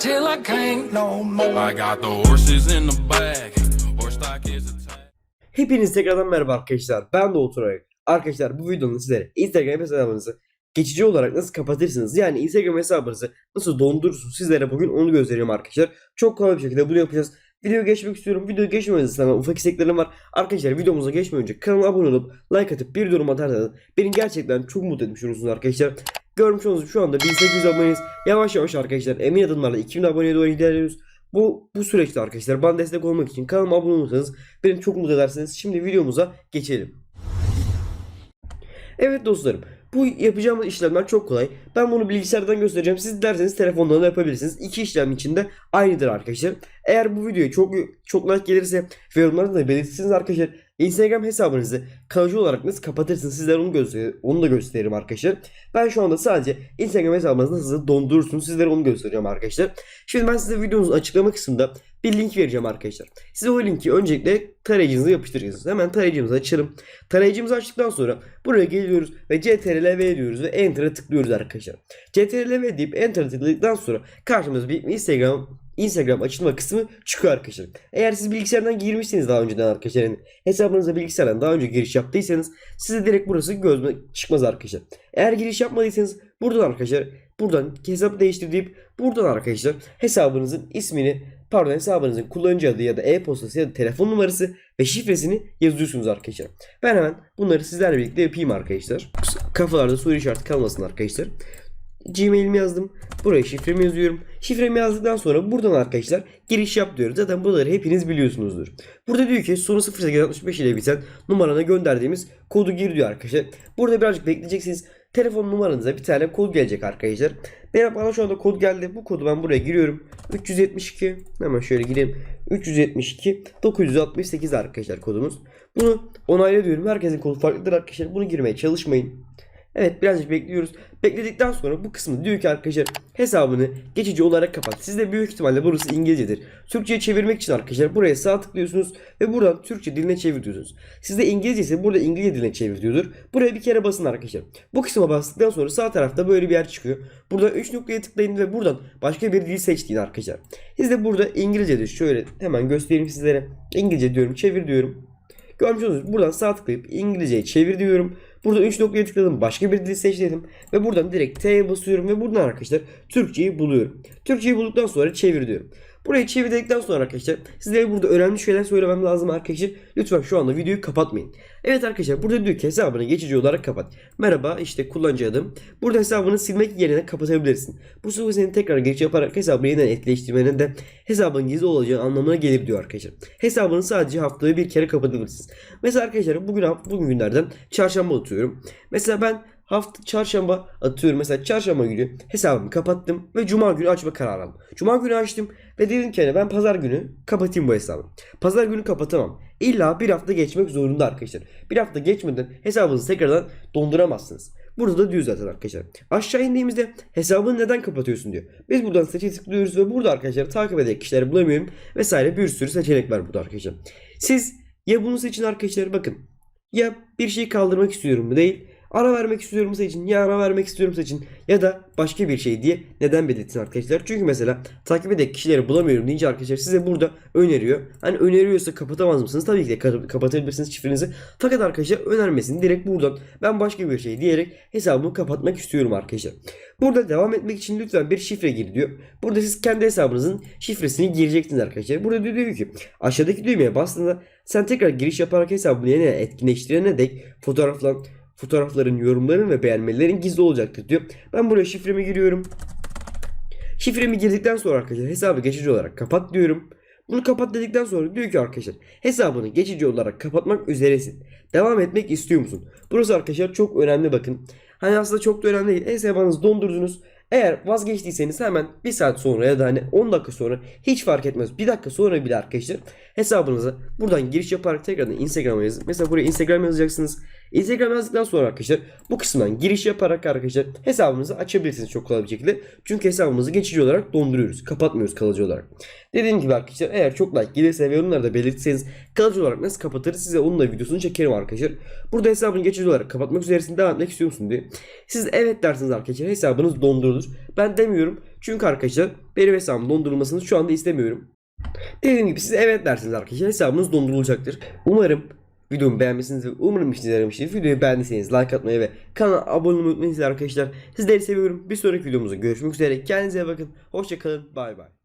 till I can't no more. I got the horses in the back. Horse stock is attached. Hepiniz tekrardan merhaba arkadaşlar. Ben de oturarak. Arkadaşlar bu videonun sizlere Instagram hesabınızı geçici olarak nasıl kapatırsınız? Yani Instagram hesabınızı nasıl dondurursunuz? Sizlere bugün onu göstereceğim arkadaşlar. Çok kolay bir şekilde bunu yapacağız. Videoya geçmek istiyorum. Videoya geçmeden sana ufak isteklerim var. Arkadaşlar videomuza geçmeden önce kanala abone olup like atıp bir yorum atarsanız beni gerçekten çok mutlu etmiş olursunuz arkadaşlar. Görmüş olduğunuz şu anda 1800 aboneyiz. Yavaş yavaş arkadaşlar emin adımlarla 2000 aboneye doğru ilerliyoruz. Bu bu süreçte arkadaşlar bana destek olmak için kanalıma abone olursanız beni çok mutlu edersiniz. Şimdi videomuza geçelim. Evet dostlarım. Bu yapacağımız işlemler çok kolay. Ben bunu bilgisayardan göstereceğim. Siz dilerseniz telefondan da yapabilirsiniz. İki işlem içinde aynıdır arkadaşlar. Eğer bu videoya çok çok like gelirse ve yorumlarda da belirtirseniz arkadaşlar Instagram hesabınızı kalıcı olarak nasıl kapatırsınız sizlere onu göster onu da gösteririm arkadaşlar. Ben şu anda sadece Instagram hesabınızı nasıl dondurursunuz sizlere onu göstereceğim arkadaşlar. Şimdi ben size videonun açıklama kısmında bir link vereceğim arkadaşlar. Size o linki öncelikle tarayıcınıza yapıştıracaksınız. Hemen tarayıcımızı açalım. Tarayıcımızı açtıktan sonra buraya geliyoruz ve CTRL-V diyoruz ve Enter'a tıklıyoruz arkadaşlar. CTRL-V deyip Enter'a tıkladıktan sonra karşımıza bir Instagram Instagram açılma kısmı çıkıyor arkadaşlar. Eğer siz bilgisayardan girmişseniz daha önceden arkadaşlar yani hesabınıza bilgisayardan daha önce giriş yaptıysanız size direkt burası gözüme çıkmaz arkadaşlar. Eğer giriş yapmadıysanız buradan arkadaşlar buradan hesap değiştir deyip buradan arkadaşlar hesabınızın ismini pardon hesabınızın kullanıcı adı ya da e-postası ya da telefon numarası ve şifresini yazıyorsunuz arkadaşlar. Ben hemen bunları sizlerle birlikte yapayım arkadaşlar. Kafalarda soru işareti kalmasın arkadaşlar. Gmail'imi yazdım. Buraya şifremi yazıyorum. Şifremi yazdıktan sonra buradan arkadaşlar giriş yap diyoruz. Zaten bunları hepiniz biliyorsunuzdur. Burada diyor ki sonu 0865 ile biten numarana gönderdiğimiz kodu gir diyor arkadaşlar. Burada birazcık bekleyeceksiniz. Telefon numaranıza bir tane kod gelecek arkadaşlar. Benim bana şu anda kod geldi. Bu kodu ben buraya giriyorum. 372 hemen şöyle gireyim. 372 968 arkadaşlar kodumuz. Bunu onayla diyorum. Herkesin kodu farklıdır arkadaşlar. Bunu girmeye çalışmayın. Evet birazcık bekliyoruz. Bekledikten sonra bu kısmı diyor ki arkadaşlar hesabını geçici olarak kapat. Sizde büyük ihtimalle burası İngilizcedir. Türkçe'ye çevirmek için arkadaşlar buraya sağ tıklıyorsunuz ve buradan Türkçe diline çevir diyorsunuz. Sizde İngilizce ise burada İngilizce diline çevir diyordur. Buraya bir kere basın arkadaşlar. Bu kısma bastıktan sonra sağ tarafta böyle bir yer çıkıyor. Burada 3 noktaya tıklayın ve buradan başka bir dil seçtiğin arkadaşlar. Siz de burada İngilizce'de şöyle hemen göstereyim sizlere. İngilizce diyorum çevir diyorum. Görmüş olduğunuz buradan sağ tıklayıp İngilizce'ye çevir diyorum. Burada 3 noktaya tıkladım. Başka bir dil seç dedim. Ve buradan direkt T'ye basıyorum ve buradan arkadaşlar Türkçeyi buluyorum. Türkçeyi bulduktan sonra çevir diyorum. Burayı çevirdikten sonra arkadaşlar sizlere burada önemli şeyler söylemem lazım arkadaşlar. Lütfen şu anda videoyu kapatmayın. Evet arkadaşlar burada diyor ki hesabını geçici olarak kapat. Merhaba işte kullanıcı adım. Burada hesabını silmek yerine kapatabilirsin. Bu sefer senin tekrar giriş yaparak hesabını yeniden etkileştirmenin de hesabın gizli olacağı anlamına gelir diyor arkadaşlar. Hesabını sadece haftada bir kere kapatabilirsiniz. Mesela arkadaşlar bugün bugün günlerden çarşamba atıyorum. Mesela ben hafta çarşamba atıyorum mesela çarşamba günü hesabımı kapattım ve cuma günü açma kararı aldım. Cuma günü açtım ve dedim ki hani ben pazar günü kapatayım bu hesabı. Pazar günü kapatamam. İlla bir hafta geçmek zorunda arkadaşlar. Bir hafta geçmeden hesabınızı tekrardan donduramazsınız. Burada da diyor zaten arkadaşlar. Aşağı indiğimizde hesabını neden kapatıyorsun diyor. Biz buradan seçe tıklıyoruz ve burada arkadaşlar takip edecek kişileri bulamıyorum vesaire bir sürü seçenek var burada arkadaşlar. Siz ya bunu seçin arkadaşlar bakın. Ya bir şeyi kaldırmak istiyorum değil. Ara vermek istiyorum seçin ya ara vermek istiyorum seçin ya da başka bir şey diye neden belirtin arkadaşlar. Çünkü mesela takip edecek kişileri bulamıyorum deyince arkadaşlar size burada öneriyor. Hani öneriyorsa kapatamaz mısınız? Tabii ki de kap- kapatabilirsiniz şifrenizi. Fakat arkadaşlar önermesin direkt buradan ben başka bir şey diyerek hesabımı kapatmak istiyorum arkadaşlar. Burada devam etmek için lütfen bir şifre gir diyor. Burada siz kendi hesabınızın şifresini gireceksiniz arkadaşlar. Burada diyor, ki aşağıdaki düğmeye bastığında sen tekrar giriş yaparak hesabını yeniden etkinleştirene dek fotoğraflan fotoğrafların, yorumların ve beğenmelerin gizli olacaktır diyor. Ben buraya şifremi giriyorum. Şifremi girdikten sonra arkadaşlar hesabı geçici olarak kapat diyorum. Bunu kapat dedikten sonra diyor ki arkadaşlar hesabını geçici olarak kapatmak üzeresin. Devam etmek istiyor musun? Burası arkadaşlar çok önemli bakın. Hani aslında çok da önemli değil. Hesabınızı dondurdunuz. Eğer vazgeçtiyseniz hemen bir saat sonra ya da hani 10 dakika sonra hiç fark etmez. Bir dakika sonra bile arkadaşlar hesabınıza buradan giriş yaparak tekrardan Instagram'a yazın. Mesela buraya Instagram yazacaksınız. Instagram yazdıktan sonra arkadaşlar bu kısımdan giriş yaparak arkadaşlar hesabınızı açabilirsiniz çok kolay bir şekilde. Çünkü hesabımızı geçici olarak donduruyoruz. Kapatmıyoruz kalıcı olarak. Dediğim gibi arkadaşlar eğer çok like gelirse ve yorumlarda belirtirseniz kalıcı olarak nasıl kapatırız size onun da videosunu çekerim arkadaşlar. Burada hesabını geçici olarak kapatmak üzeresin devam etmek istiyor musun diye. Siz evet dersiniz arkadaşlar hesabınız dondurulur. Ben demiyorum çünkü arkadaşlar benim hesabım dondurulmasını şu anda istemiyorum. Dediğim gibi siz evet dersiniz arkadaşlar hesabınız dondurulacaktır. Umarım videomu beğenmişsiniz ve umarım işinize yaramıştır. Videoyu beğendiyseniz like atmayı ve kanala abone olmayı unutmayın arkadaşlar. Sizleri seviyorum. Bir sonraki videomuzda görüşmek üzere. Kendinize bakın. Hoşçakalın. Bay bay.